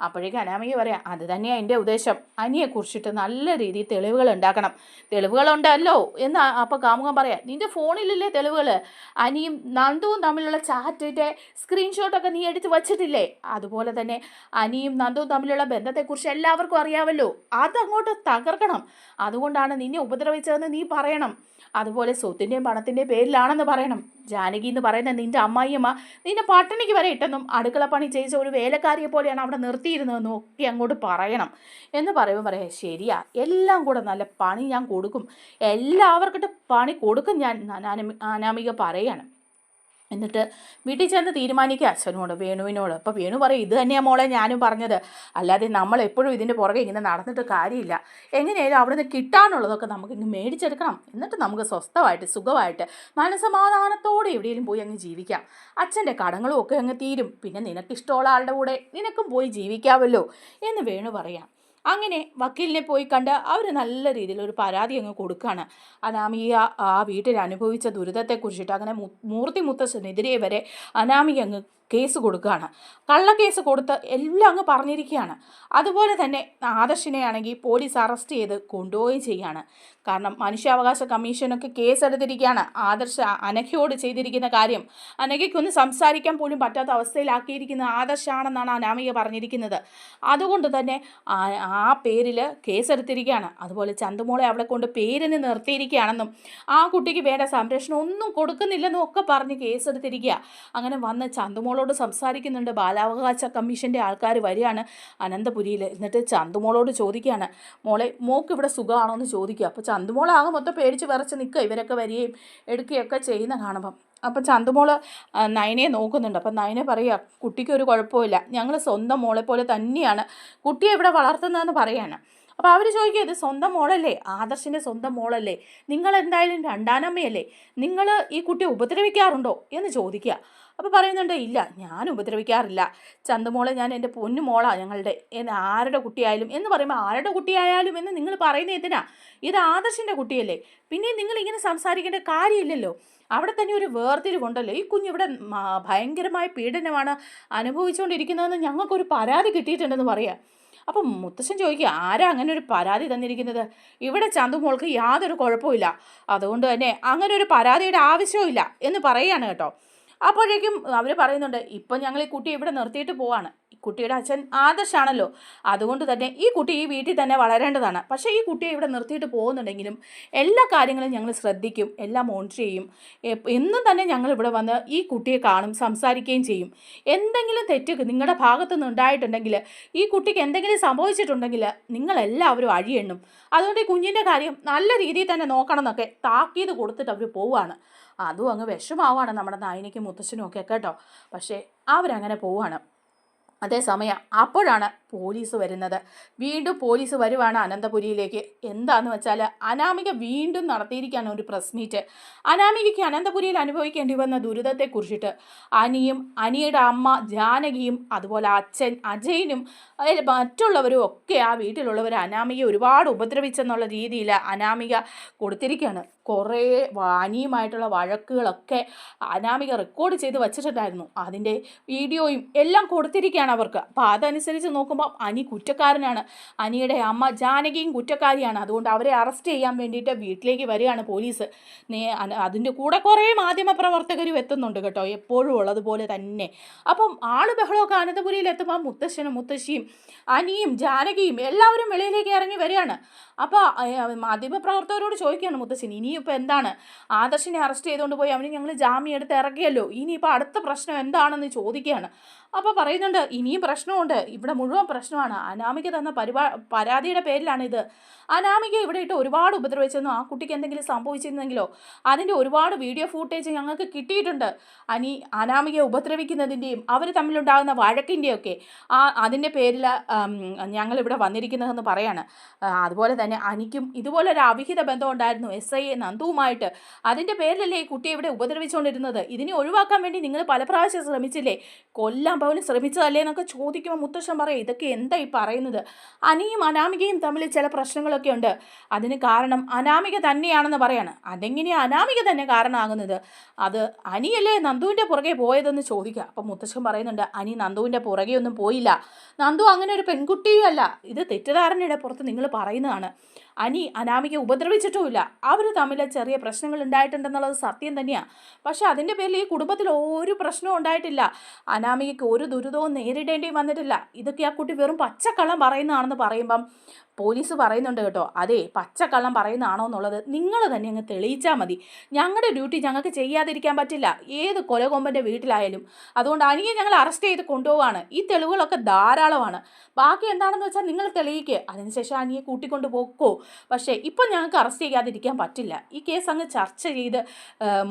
അപ്പോഴേക്കും അനാമിക പറയാം അത് തന്നെയാണ് എന്റെ ഉദ്ദേശം. അനിയെ കുറിച്ചിട്ട് നല്ല രീതിയിൽ തെളിവുകൾ ഉണ്ടാക്കണം. തെളിവുകളുണ്ടല്ലോ? എന്ന് അപ്പോൾ കാമുകൻ പറയാം നിന്റെ ഫോണിലില്ലേ തെളിവുകൾ അനിയും നന്ദുവും തമ്മിലുള്ള ചാറ്റിന്റെ സ്ക്രീൻഷോട്ടൊക്കെ നീ എടുത്ത് വച്ചിട്ടില്ലേ? അതുപോലെ തന്നെ അനിയും നന്ദുവും തമ്മിലുള്ള ബന്ധത്തെക്കുറിച്ച് എല്ലാവർക്കും അറിയാമല്ലോ. അതങ്ങോട്ട് തകർക്കണം. അതുകൊണ്ടാണ് നിന്നെ ഉപദ്രവിച്ചതെന്ന് നീ പറയണം. അതുപോലെ സ്വത്തിന്റെയും പണത്തിന്റെയും പേരിലാണെന്ന് പറയണം. ജാനകി എന്ന് പറയുന്ന നിന്റെ അമ്മായിയമ്മ നിന്നെ പട്ടിണിക്ക് വരെ ഇട്ടെന്നും അടുക്കള പണി ചെയ്ത ഒരു വേലക്കാരിയെ പോലെയാണ് അവിടെ നിർത്തിയിരുന്നതെന്നും ഒക്കെ അങ്ങോട്ട് പറയണം എന്ന് പറയുമ്പോൾ പറയാം ശരിയാ എല്ലാം കൂടെ നല്ല പണി ഞാൻ കൊടുക്കും. എല്ലാവർക്കിട്ട് പണി കൊടുക്കും ഞാൻ അനാമി- അനാമിക പറയാണ്. എന്നിട്ട് വീട്ടിൽ ചെന്ന് തീരുമാനിക്കുക അച്ഛനോട് വേണുവിനോട്. അപ്പോൾ വേണു പറയും ഇത് തന്നെയാണ് മോളെ ഞാനും പറഞ്ഞത്. അല്ലാതെ നമ്മൾ എപ്പോഴും ഇതിന്റെ പുറകെ ഇങ്ങനെ നടന്നിട്ട് കാര്യമില്ല. എങ്ങനെയായാലും അവിടെ നിന്ന് കിട്ടാനുള്ളതൊക്കെ നമുക്ക് ഇങ്ങ് മേടിച്ചെടുക്കണം. എന്നിട്ട് നമുക്ക് സ്വസ്ഥമായിട്ട് സുഖമായിട്ട് മനസമാധാനത്തോടെ എവിടെയെങ്കിലും പോയി അങ്ങ് ജീവിക്കാം. അച്ഛന്റെ കടങ്ങളും ഒക്കെ അങ്ങ് തീരും. പിന്നെ നിനക്കിഷ്ടമുള്ള ആളുടെ കൂടെ നിനക്കും പോയി ജീവിക്കാമല്ലോ. എന്ന് വേണു പറയാം. അങ്ങനെ വക്കീലിനെ പോയി കണ്ട് അവർ നല്ല രീതിയിൽ ഒരു പരാതി അങ്ങ് കൊടുക്കുകയാണ് അനാമിക ആ വീട്ടിൽ അനുഭവിച്ച ദുരിതത്തെക്കുറിച്ചിട്ട് അങ്ങനെ മൂർത്തി മുത്തശ്ശനെതിരെ വരെ അനാമിക അങ്ങ് കേസ് കൊടുക്കുകയാണ്. കള്ളക്കേസ് കൊടുത്ത് എല്ലാം അങ്ങ് പറഞ്ഞിരിക്കുകയാണ്. അതുപോലെ തന്നെ ആദർശിനെ ആണെങ്കിൽ പോലീസ് അറസ്റ്റ് ചെയ്ത് കൊണ്ടുപോവുകയും ചെയ്യുകയാണ്. കാരണം മനുഷ്യാവകാശ കമ്മീഷനൊക്കെ കേസെടുത്തിരിക്കുകയാണ്. ആദർശ അനഘയോട് ചെയ്തിരിക്കുന്ന കാര്യം. അനഘയ്ക്കൊന്ന് സംസാരിക്കാൻ പോലും പറ്റാത്ത അവസ്ഥയിലാക്കിയിരിക്കുന്ന ആദർശാണെന്നാണ് അനാമിക പറഞ്ഞിരിക്കുന്നത്. അതുകൊണ്ട് തന്നെ ആ- പേരിൽ കേസെടുത്തിരിക്കുകയാണ്. അതുപോലെ ചന്തുമോളെ അവിടെ കൊണ്ട് പേരിന് നിർത്തിയിരിക്കുകയാണെന്നും ആ കുട്ടിക്ക് വേണ്ട സംരക്ഷണം ഒന്നും കൊടുക്കുന്നില്ലെന്നും ഒക്കെ പറഞ്ഞ് കേസെടുത്തിരിക്കുക അങ്ങനെ വന്ന് ചന്തുമോളോട് സംസാരിക്കുന്നുണ്ട്. ബാലാവകാശ കമ്മീഷന്റെ ആൾക്കാർ വരികയാണ് അനന്തപുരിയിൽ എന്നിട്ട് ചന്തുമോളോട് ചോദിക്കുകയാണ് മോളെ മോക്ക് ഇവിടെ സുഖമാണോ എന്ന് ചോദിക്കുക. അപ്പോൾ ചന്തുമോളാകെ മൊത്തം പേടിച്ച് വിറച്ച് നിൽക്കുക. ഇവരൊക്കെ വരികയും എടുക്കുകയൊക്കെ ചെയ്യുന്ന കാണുമ്പം. അപ്പം ചന്തുമോൾ നയനെ നോക്കുന്നുണ്ട്. അപ്പം നയനെ പറയുക കുട്ടിക്ക് ഒരു കുഴപ്പമില്ല ഞങ്ങൾ സ്വന്തം മോളെ പോലെ തന്നെയാണ്. കുട്ടിയെ ഇവിടെ വളർത്തുന്നതെന്ന് പറയാണ്. അപ്പോൾ അവർ ചോദിക്കുക ഇത് സ്വന്തം മോളല്ലേ? ആദർശിന്റെ സ്വന്തം മോളല്ലേ? നിങ്ങൾ എന്തായാലും രണ്ടാനമ്മയല്ലേ? നിങ്ങൾ ഈ കുട്ടിയെ ഉപദ്രവിക്കാറുണ്ടോ? എന്ന് ചോദിക്കുക. അപ്പോൾ പറയുന്നുണ്ട് ഇല്ല ഞാൻ ഉപദ്രവിക്കാറില്ല. ചന്തമോളെ ഞാൻ എന്റെ പൊന്നു മോളാ ഞങ്ങളുടെ ആരുടെ കുട്ടിയായാലും. എന്ന് പറയുമ്പോൾ ആരുടെ കുട്ടിയായാലും? എന്ന് നിങ്ങൾ പറയുന്നത് എന്തിനാ? ഇത് ആദർശിന്റെ കുട്ടിയല്ലേ. പിന്നെ നിങ്ങൾ ഇങ്ങനെ സംസാരിക്കേണ്ട കാര്യമില്ലല്ലോ. അവിടെ തന്നെ ഒരു വേർതിരിവുണ്ടല്ലോ ഈ കുഞ്ഞിവിടെ ഭയങ്കരമായ പീഡനമാണ് അനുഭവിച്ചുകൊണ്ടിരിക്കുന്നതെന്ന് ഞങ്ങൾക്കൊരു പരാതി കിട്ടിയിട്ടുണ്ടെന്ന് പറയാം. അപ്പം മുത്തശ്ശൻ ചോദിക്കുക ആരാ അങ്ങനെ ഒരു പരാതി തന്നിരിക്കുന്നത്? ഇവിടെ ചന്തുമോൾക്ക് യാതൊരു കുഴപ്പമില്ല അതുകൊണ്ട് തന്നെ അങ്ങനെ ഒരു പരാതിയുടെ ആവശ്യമില്ല എന്ന് പറയുകയാണ് കേട്ടോ. അപ്പോഴേക്കും അവർ പറയുന്നുണ്ട് ഇപ്പം ഞങ്ങൾ ഈ കുട്ടി ഇവിടെ നിർത്തിയിട്ട് പോവാണ്. ഈ കുട്ടിയുടെ അച്ഛൻ ആദർശാണല്ലോ. അതുകൊണ്ട് തന്നെ ഈ കുട്ടി ഈ വീട്ടിൽ തന്നെ വളരേണ്ടതാണ്. പക്ഷേ ഈ കുട്ടിയെ ഇവിടെ നിർത്തിയിട്ട് പോകുന്നുണ്ടെങ്കിലും എല്ലാ കാര്യങ്ങളും ഞങ്ങൾ ശ്രദ്ധിക്കും എല്ലാം മോണിറ്റർ ചെയ്യും. എന്നും തന്നെ ഞങ്ങൾ ഇവിടെ വന്ന് ഈ കുട്ടിയെ കാണും സംസാരിക്കുകയും ചെയ്യും. എന്തെങ്കിലും തെറ്റ് നിങ്ങളുടെ ഭാഗത്തു നിന്ന് ഉണ്ടായിട്ടുണ്ടെങ്കിൽ ഈ കുട്ടിക്ക് എന്തെങ്കിലും സംഭവിച്ചിട്ടുണ്ടെങ്കിൽ നിങ്ങളെല്ലാവരും അഴിയെണ്ണും. അതുകൊണ്ട് ഈ കുഞ്ഞിന്റെ കാര്യം നല്ല രീതിയിൽ തന്നെ നോക്കണം എന്നൊക്കെ താക്കീത് കൊടുത്തിട്ട് അവർ പോവുകയാണ് അതും അങ്ങ് വിഷമാവാണ് നമ്മുടെ നായിനിക്കും മുത്തശ്ശനും ഒക്കെ കേട്ടോ. പക്ഷേ അവരങ്ങനെ പോവാണ്. അതേസമയം അപ്പോഴാണ് പോലീസ് വരുന്നത്. വീണ്ടും പോലീസ് വരുവാണ് അനന്തപുരിയിലേക്ക്. എന്താന്ന് വെച്ചാൽ അനാമിക വീണ്ടും നടത്തിയിരിക്കുകയാണ് ഒരു പ്രസ് മീറ്റ്. അനാമികയ്ക്ക് അനന്തപുരിയിൽ അനുഭവിക്കേണ്ടി വന്ന ദുരിതത്തെക്കുറിച്ചിട്ട് അനിയും അനിയുടെ അമ്മ ജാനകിയും അതുപോലെ അച്ഛൻ അജയനും മറ്റുള്ളവരും ഒക്കെ ആ വീട്ടിലുള്ളവർ അനാമികയെ ഒരുപാട് ഉപദ്രവിച്ചെന്നുള്ള രീതിയിൽ അനാമിക കൊടുത്തിരിക്കുകയാണ്. കുറേ വാനിയുമായിട്ടുള്ള വഴക്കുകളൊക്കെ അനാമിക റെക്കോർഡ് ചെയ്ത് വച്ചിട്ടുണ്ടായിരുന്നു. അതിന്റെ വീഡിയോയും എല്ലാം കൊടുത്തിരിക്കുകയാണ് അവർക്ക്. അപ്പോൾ അതനുസരിച്ച് നോക്കുമ്പോൾ അനി കുറ്റക്കാരനാണ്. അനിയുടെ അമ്മ ജാനകിയും കുറ്റക്കാരിയാണ്. അതുകൊണ്ട് അവരെ അറസ്റ്റ് ചെയ്യാൻ വേണ്ടിയിട്ട് വീട്ടിലേക്ക് വരികയാണ് പോലീസ്. നേ അതിന്റെ കൂടെ കുറേ മാധ്യമപ്രവർത്തകരും എത്തുന്നുണ്ട് കേട്ടോ. എപ്പോഴും ഉള്ളതുപോലെ തന്നെ. അപ്പം ആൾ ബഹളമൊക്കെ അനന്തപുരിയിൽ എത്തുമ്പോൾ മുത്തശ്ശനും മുത്തശ്ശിയും അനിയും ജാനകിയും എല്ലാവരും വെളിയിലേക്ക് ഇറങ്ങി വരികയാണ്. അപ്പോൾ മാധ്യമപ്രവർത്തകരോട് ചോദിക്കുകയാണ് മുത്തശ്ശൻ ഇനിയിപ്പോൾ എന്താണ്? ആദർശിനെ അറസ്റ്റ് ചെയ്തുകൊണ്ട് പോയി അവന് ഞങ്ങൾ ജാമ്യം എടുത്ത് ഇറക്കിയല്ലോ. ഇനിയിപ്പോൾ അടുത്ത പ്രശ്നം എന്താണെന്ന് ചോദിക്കുകയാണ്. അപ്പോൾ പറയുന്നുണ്ട് ഇനിയും പ്രശ്നമുണ്ട്. ഇവിടെ മുഴുവൻ പ്രശ്നമാണ്. അനാമിക തന്ന പരിപാ പരാതിയുടെ പേരിലാണിത്. അനാമിക ഇവിടെ ഇട്ട് ഒരുപാട് ഉപദ്രവിച്ചെന്നോ ആ കുട്ടിക്ക് എന്തെങ്കിലും സംഭവിച്ചിരുന്നെങ്കിലോ? അതിന്റെ ഒരുപാട് വീഡിയോ ഫൂട്ടേജ് ഞങ്ങൾക്ക് കിട്ടിയിട്ടുണ്ട്. അനി അനാമികയെ ഉപദ്രവിക്കുന്നതിന്റെയും അവർ തമ്മിലുണ്ടാകുന്ന വഴക്കിന്റെയൊക്കെ ആ അതിന്റെ പേരിൽ ഞങ്ങളിവിടെ വന്നിരിക്കുന്നതെന്ന് പറയാണ്. അതുപോലെ തന്നെ അനിക്കും ഇതുപോലൊരു അവിഹിത ബന്ധം ഉണ്ടായിരുന്നു എസ് ഐ എ നന്ദുവുമായിട്ട്. അതിന്റെ പേരിലല്ലേ ഈ കുട്ടിയെ ഇവിടെ ഉപദ്രവിച്ചുകൊണ്ടിരുന്നത് ഇതിനെ ഒഴിവാക്കാൻ വേണ്ടി നിങ്ങൾ പല പ്രാവശ്യം ശ്രമിച്ചില്ലേ? കൊല്ലാൻ പോലും ശ്രമിച്ചതല്ലേ എന്നൊക്കെ ചോദിക്കുമ്പോൾ മുത്തശ്ശൻ പറയും ഇതൊക്കെ എന്താ ഈ പറയുന്നത്? അനിയും അനാമികയും തമ്മിൽ ചില പ്രശ്നങ്ങളൊക്കെ ഉണ്ട്. അതിന് കാരണം അനാമിക തന്നെയാണെന്ന് പറയാണ്. അതെങ്ങനെയാണ് അനാമിക തന്നെ കാരണമാകുന്നത്? അത് അനിയല്ലേ നന്ദുവിന്റെ പുറകെ പോയതെന്ന് ചോദിക്കുക. അപ്പം മുത്തശ്ശൻ പറയുന്നുണ്ട് അനി നന്ദുവിന്റെ പുറകെ ഒന്നും പോയില്ല. നന്ദു അങ്ങനെ ഒരു പെൺകുട്ടിയും അല്ല. ഇത് തെറ്റിദ്ധാരണയുടെ പുറത്ത് നിങ്ങൾ പറയുന്നതാണ്. അനി അനാമിക ഉപദ്രവിച്ചിട്ടുമില്ല. അവർ തമ്മിൽ ചെറിയ പ്രശ്നങ്ങൾ ഉണ്ടായിട്ടുണ്ടെന്നുള്ളത് സത്യം തന്നെയാണ് പക്ഷേ അതിന്റെ പേരിൽ ഈ കുടുംബത്തിൽ ഒരു പ്രശ്നവും ഉണ്ടായിട്ടില്ല. അനാമികയ്ക്ക് ഒരു ദുരിതവും നേരിടേണ്ടി വന്നിട്ടില്ല. ഇതൊക്കെ ആ കുട്ടി വെറും പച്ചക്കളം പറയുന്നതാണെന്ന് പറയുമ്പം പോലീസ് പറയുന്നുണ്ട് കേട്ടോ. അതെ പച്ചക്കള്ളം പറയുന്നതാണോ എന്നുള്ളത് നിങ്ങൾ തന്നെ അങ്ങ് തെളിയിച്ചാൽ മതി. ഞങ്ങളുടെ ഡ്യൂട്ടി ഞങ്ങൾക്ക് ചെയ്യാതിരിക്കാൻ പറ്റില്ല. ഏത് കൊലകൊമ്പന്റെ വീട്ടിലായാലും. അതുകൊണ്ട് അനിയെ ഞങ്ങൾ അറസ്റ്റ് ചെയ്ത് കൊണ്ടുപോവാണ്. ഈ തെളിവുകളൊക്കെ ധാരാളമാണ്. ബാക്കി എന്താണെന്ന് വെച്ചാൽ നിങ്ങൾ തെളിയിക്കുക അതിനുശേഷം അനിയെ കൂട്ടിക്കൊണ്ട് പോക്കോ. പക്ഷേ ഇപ്പം ഞങ്ങൾക്ക് അറസ്റ്റ് ചെയ്യാതിരിക്കാൻ പറ്റില്ല. ഈ കേസ് അങ്ങ് ചർച്ച ചെയ്ത്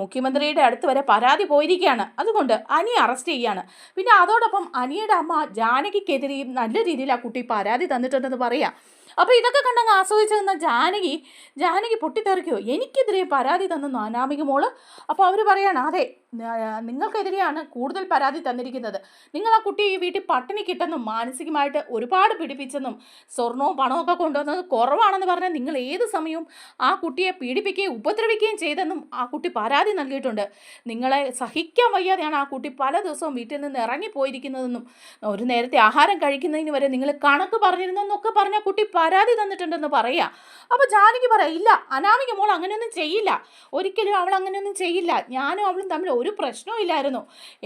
മുഖ്യമന്ത്രിയുടെ അടുത്ത് വരെ പരാതി പോയിരിക്കുകയാണ്. അതുകൊണ്ട് അനിയെ അറസ്റ്റ് ചെയ്യാണ്. പിന്നെ അതോടൊപ്പം അനിയുടെ അമ്മ ജാനകിക്കെതിരെയും നല്ല രീതിയിൽ ആ കുട്ടി പരാതി തന്നിട്ടുണ്ടെന്ന് പറയാം. അപ്പോൾ ഇതൊക്കെ കണ്ടങ്ങ് ആസ്വദിച്ചു നിന്ന ജാനകി ജാനകി പൊട്ടിത്തെറിക്കോ എനിക്കെതിരെ പരാതി തന്നു അനാമിക മോൾ. അപ്പോൾ അവർ പറയാണ് അതെ നിങ്ങൾക്കെതിരെയാണ് കൂടുതൽ പരാതി തന്നിരിക്കുന്നത്. നിങ്ങൾ ആ കുട്ടിയെ ഈ വീട്ടിൽ പട്ടിണി കിട്ടെന്നും മാനസികമായിട്ട് ഒരുപാട് പിടിപ്പിച്ചെന്നും സ്വർണവും പണവും ഒക്കെ കൊണ്ടുവന്നത് കുറവാണെന്ന് പറഞ്ഞാൽ നിങ്ങൾ ഏത് സമയവും ആ കുട്ടിയെ പീഡിപ്പിക്കുകയും ഉപദ്രവിക്കുകയും ചെയ്തെന്നും ആ കുട്ടി പരാതി നൽകിയിട്ടുണ്ട്. നിങ്ങളെ സഹിക്കാൻ വയ്യാതെയാണ് ആ കുട്ടി പല ദിവസവും വീട്ടിൽ നിന്ന് ഇറങ്ങിപ്പോയിരിക്കുന്നതെന്നും ഒരു നേരത്തെ ആഹാരം കഴിക്കുന്നതിന് വരെ നിങ്ങൾ കണക്ക് പറഞ്ഞിരുന്നെന്നൊക്കെ പറഞ്ഞ കുട്ടി പരാതി തന്നിട്ടുണ്ടെന്ന് പറയാം. അപ്പോൾ ജാനകി പറയാം ഇല്ല അനാമിക മോൾ അങ്ങനെയൊന്നും ചെയ്യില്ല. ഒരിക്കലും അവൾ അങ്ങനെയൊന്നും ചെയ്യില്ല. ഞാനും അവളും തമ്മിൽ ഒരു പ്രശ്നവും ഇല്ലായിരുന്നു.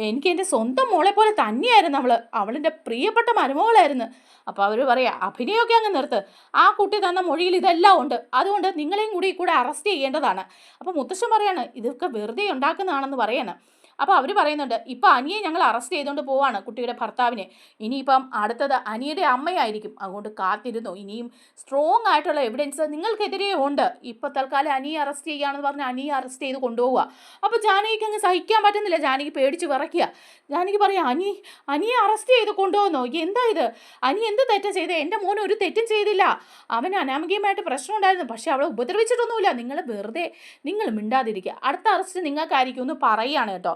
എനിക്ക് എന്റെ സ്വന്തം മോളെ പോലെ തന്നെയായിരുന്നു അവൾ അവളിന്റെ പ്രിയപ്പെട്ട മരുമകളായിരുന്നു. അപ്പോൾ അവർ പറയാം അഭിനയമൊക്കെ അങ്ങ് നിർത്ത്. ആ കുട്ടി തന്ന മൊഴിയിൽ ഇതെല്ലാം ഉണ്ട്. അതുകൊണ്ട് നിങ്ങളെയും കൂടി കൂടെ അറസ്റ്റ് ചെയ്യേണ്ടതാണ്. അപ്പോൾ മുത്തശ്ശൻ പറയാണ് ഇതൊക്കെ വെറുതെ ഉണ്ടാക്കുന്നതാണെന്ന് പറയാണ്. അപ്പോൾ അവർ പറയുന്നുണ്ട് ഇപ്പോൾ അനിയെ ഞങ്ങൾ അറസ്റ്റ് ചെയ്തുകൊണ്ട് പോവാണ് കുട്ടിയുടെ ഭർത്താവിനെ. ഇനിയിപ്പം അടുത്തത് അനിയുടെ അമ്മയായിരിക്കും. അതുകൊണ്ട് കാത്തിരുന്നു. ഇനിയും സ്ട്രോങ് ആയിട്ടുള്ള എവിഡൻസ് നിങ്ങൾക്കെതിരെ ഉണ്ട്. ഇപ്പോൾ തൽക്കാലം അനിയെ അറസ്റ്റ് ചെയ്യുകയാണെന്ന് പറഞ്ഞ് അനിയെ അറസ്റ്റ് ചെയ്ത് കൊണ്ടുപോവുക. അപ്പോൾ ജാനകിക്ക് അങ്ങ് സഹിക്കാൻ പറ്റുന്നില്ല. ജാനകി പേടിച്ച് വിറയ്ക്കുക. ജാനകി പറയാം അനി അനിയെ അറസ്റ്റ് ചെയ്ത് കൊണ്ടുപോകുന്നോ എന്താ ഇത്? അനി എന്ത് തെറ്റാ ചെയ്തത് എന്റെ മോൻ ഒരു തെറ്റും ചെയ്തില്ല. അവന് അനാമികമായിട്ട് പ്രശ്നം ഉണ്ടായിരുന്നു. പക്ഷേ അവളെ ഉപദ്രവിച്ചിട്ടൊന്നുമില്ല. നിങ്ങൾ വെറുതെ നിങ്ങൾ മിണ്ടാതിരിക്കുക. അടുത്ത അറസ്റ്റ് നിങ്ങൾക്കായിരിക്കും എന്ന് പറയുകയാണ് കേട്ടോ.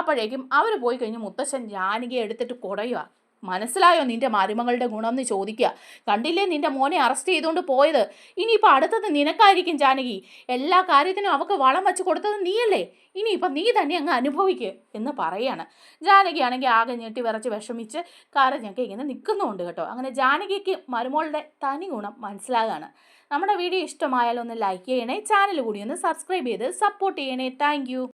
അപ്പോഴേക്കും അവർ പോയി കഴിഞ്ഞ് മുത്തശ്ശൻ ജാനകിയെ എടുത്തിട്ട് കുടയുക മനസ്സിലായോ നിന്റെ മരുമകളുടെ ഗുണം എന്ന് ചോദിക്കുക. കണ്ടില്ലേ നിന്റെ മോനെ അറസ്റ്റ് ചെയ്തുകൊണ്ട് പോയത്? ഇനിയിപ്പോൾ അടുത്തത് നിനക്കായിരിക്കും ജാനകി. എല്ലാ കാര്യത്തിനും അവൾക്ക് വളം വെച്ച് കൊടുത്തത് നീയല്ലേ? ഇനിയിപ്പം നീ തന്നെ അങ്ങ് അനുഭവിക്കുക എന്ന് പറയാണ്. ജാനകി ആണെങ്കിൽ ആകെ ഞെട്ടി വിറച്ച് വിഷമിച്ച് കരഞ്ഞൊക്കെ ഇങ്ങനെ നിൽക്കുന്നുണ്ട് കേട്ടോ. അങ്ങനെ ജാനകിക്ക് മരുമോളുടെ തനി ഗുണം മനസ്സിലാകാണ്. നമ്മുടെ വീഡിയോ ഇഷ്ടമായാലൊന്ന് ലൈക്ക് ചെയ്യണേ ചാനൽ കൂടി ഒന്ന് സബ്സ്ക്രൈബ് ചെയ്ത് സപ്പോർട്ട് ചെയ്യണേ. താങ്ക്